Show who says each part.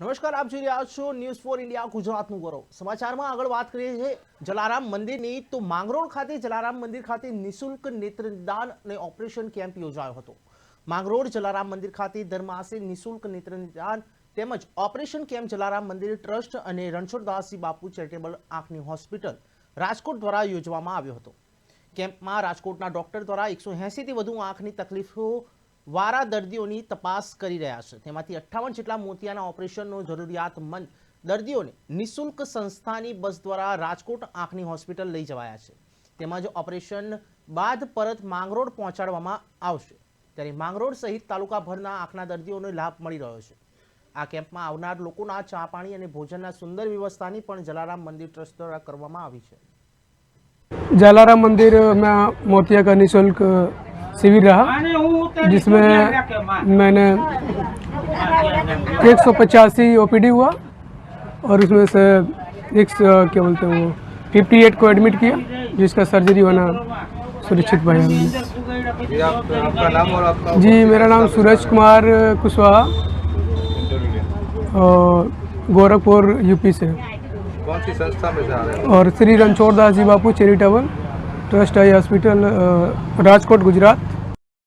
Speaker 1: નમસ્કાર, આપ જોઈ રહ્યા છો ન્યૂઝ ફોર ઇન્ડિયા ગુજરાતનું ગૌરવ. સમાચારમાં આગળ વાત કરીએ છીએ જલારામ મંદિરની. તો માંગરોળ ખાતે, જલારામ મંદિર ખાતે નિશુલ્ક નેત્રદાન અને ઓપરેશન કેમ્પ યોજાયો હતો. માંગરોળ જલારામ મંદિર ખાતે દર માસે નિશુલ્ક નેત્રદાન તેમજ ઓપરેશન કેમ્પ જલારામ મંદિર ટ્રસ્ટ અને રણછોડદાસજી બાપુ ચેરિટેબલ આંખની હોસ્પિટલ રાજકોટ દ્વારા યોજવામાં આવ્યો હતો. કેમ્પમાં રાજકોટના ડોક્ટર દ્વારા એકસો એંસીથી વધુ આંખની તકલીફો વારા દર્દીઓની તપાસ કરી રહ્યા છે. તેમાંથી અઠ્ઠાવન જેટલા મોતિયાના ઓપરેશનનો જરૂરિયાતમંદ દર્દીઓને નિઃશુલ્ક સંસ્થાની બસ દ્વારા રાજકોટ આંખની હોસ્પિટલ લઈ જવાયા છે. તેમજ ઓપરેશન બાદ પરત માંગરોળ પહોંચાડવામાં આવશે. ત્યારે માંગરોળ સહિત તાલુકાભરના આંખના દર્દીઓને લાભ મળી રહ્યો છે. આ કેમ્પમાં આવનાર લોકોના ચા પાણી અને ભોજનના સુંદર વ્યવસ્થાની પણ જલારામ મંદિર ટ્રસ્ટ દ્વારા કરવામાં આવી છે.
Speaker 2: જલારામ મંદિર મોતિયાગર નિઃશુલ્ક शिविर रहा जिसमें मैंने। एक सौ पचासी ओ हुआ और उसमें से एक क्या बोलते हैं वो फिफ्टी एट को एडमिट किया जिसका सर्जरी होना सुरक्षित भाई
Speaker 3: जी आप आपका नाम और आपका
Speaker 2: जी मेरा नाम सूरज कुमार कुशवाहा और गोरखपुर यूपी से।
Speaker 3: कौन सी संस्था में से आ रहे
Speaker 2: और Shri Ranchhod Das ji Bapu charitable. Trust eye hospital Rajkot Gujarat.